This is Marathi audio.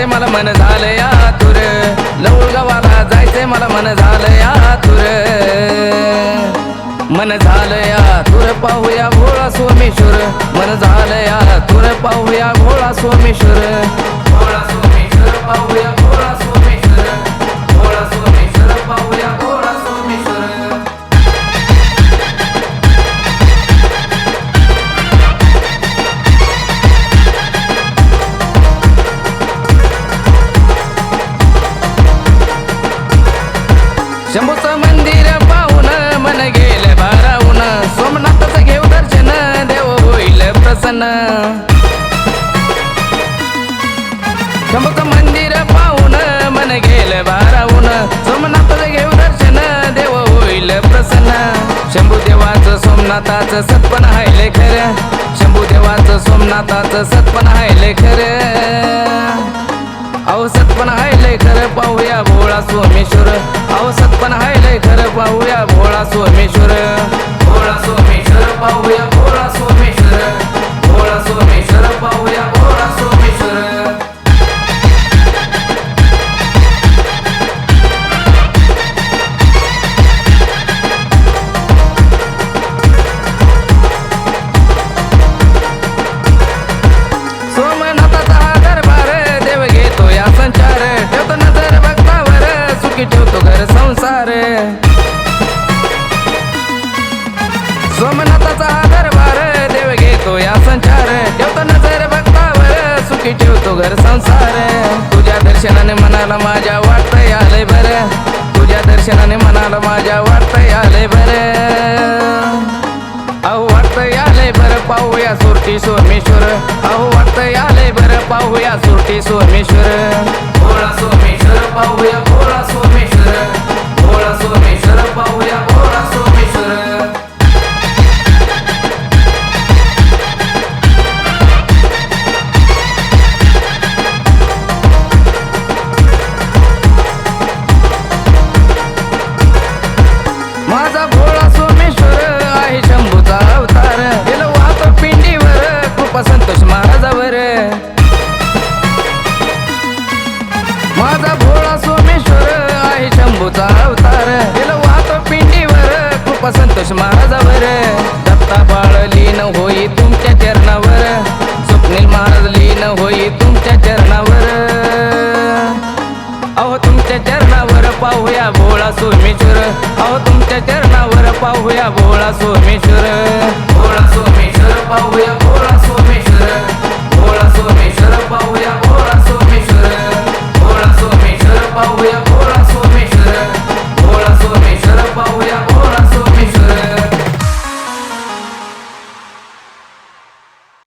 जायचंय मला मन झालं या तुर लवळ गावाला जायचंय मला मन झालं या तुर मन झालं या तुर पाहूया भोळा सोमेश्वर. मन झालं या तुर पाहूया भोळा भोळा सोमेश्वर. होईल प्रसन्न मंदिर पाहून मन गेलं भारावून सोमनाथचं घेऊ दर्शन देव होईल प्रसन्न। शंभू देवाचं सोमनाथाचं सत्पन हायले खरं। शंभू देवाचं सोमनाथाचं सत्पन हायले खरं। अहो सत्पन हायलय खरं पाहूया भोळा सोमेश्वर। अहो सत्पन हायलय खरं पाहूया भोळा सोमेश्वर। ठेवतो घर संसार सोमनाथाचा हा दरबार देव घेतो या संचार. ठेवतो नजर भक्तावर सुखी ठेवतो घर संसार. तुझ्या दर्शनाने मनाला माझ्या वाटतंय आलंय बरं. तुझ्या दर्शनाने मनाला माझ्या वाटतंय आलंय बरं. अहो वाटतंय आले बरं पाहूया सुरती सोमेश्वर. अहो वाटतंय आलंय बरं पाहूया सुरती सोमेश्वर. भोळा सोमेश्वर पाहूया भोळा सोमेश्वर. बाबा संतोष महाराजावर. दत्ता बाळ लीन होई तुमच्या चरणावर. स्वप्नील महाराज लीन होई तुमच्या चरणावर. अहो तुमच्या चरणावर पाहूया भोळा सोमेश्वर. अहो तुमच्या चरणावर पाहूया भोळा सोमेश्वर. बोळा सोमेश्वर पाहूया.